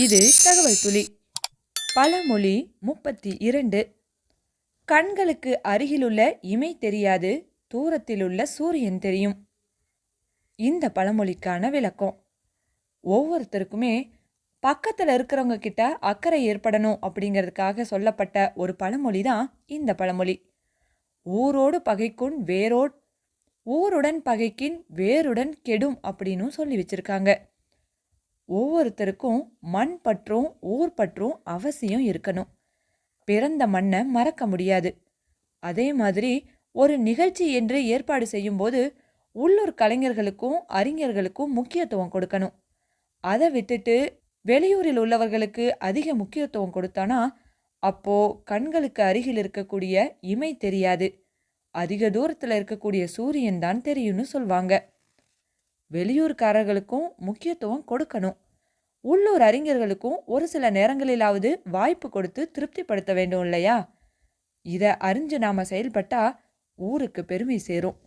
இது தகவல் துளி. பழமொழி முப்பத்தி இரண்டு. கண்களுக்கு அருகிலுள்ள இமை தெரியாது தூரத்திலுள்ள சூரியன் தெரியும். இந்த பழமொழிக்கான விளக்கம். ஒவ்வொருத்தருக்குமே பக்கத்தில் இருக்கிறவங்க கிட்ட அக்கறை ஏற்படணும் அப்படிங்கிறதுக்காக சொல்லப்பட்ட ஒரு பழமொழி தான் இந்த பழமொழி. ஊரோடு பகைக்குன் வேரோட் ஊருடன் பகைக்கின் வேருடன் கெடும் அப்படின்னும் சொல்லி வச்சிருக்காங்க. ஒவ்வொருத்தருக்கும் மண் பற்றும் ஊர் பற்றும் அவசியம் இருக்கணும். பிறந்த மண்ணை மறக்க முடியாது. அதே மாதிரி ஒரு நிகழ்ச்சி என்று ஏற்பாடு செய்யும்போது உள்ளூர் கலைஞர்களுக்கும் அறிஞர்களுக்கும் முக்கியத்துவம் கொடுக்கணும். அதை விட்டுட்டு வெளியூரில் உள்ளவர்களுக்கு அதிக முக்கியத்துவம் கொடுத்தானா அப்போ கண்களுக்கு அருகில் இருக்கக்கூடிய இமை தெரியாது. அதிக தூரத்தில் இருக்கக்கூடிய சூரியன் தான் தெரியும்னு சொல்வாங்க. வெளியூர்காரர்களுக்கும் முக்கியத்துவம் கொடுக்கணும். உள்ளூர் அறிஞர்களுக்கும் ஒரு சில நேரங்களிலாவது வாய்ப்பு கொடுத்து திருப்திப்படுத்த வேண்டும் இல்லையா? இதை அறிஞ்சு நாம செயல்பட்டா ஊருக்கு பெருமை சேரும்.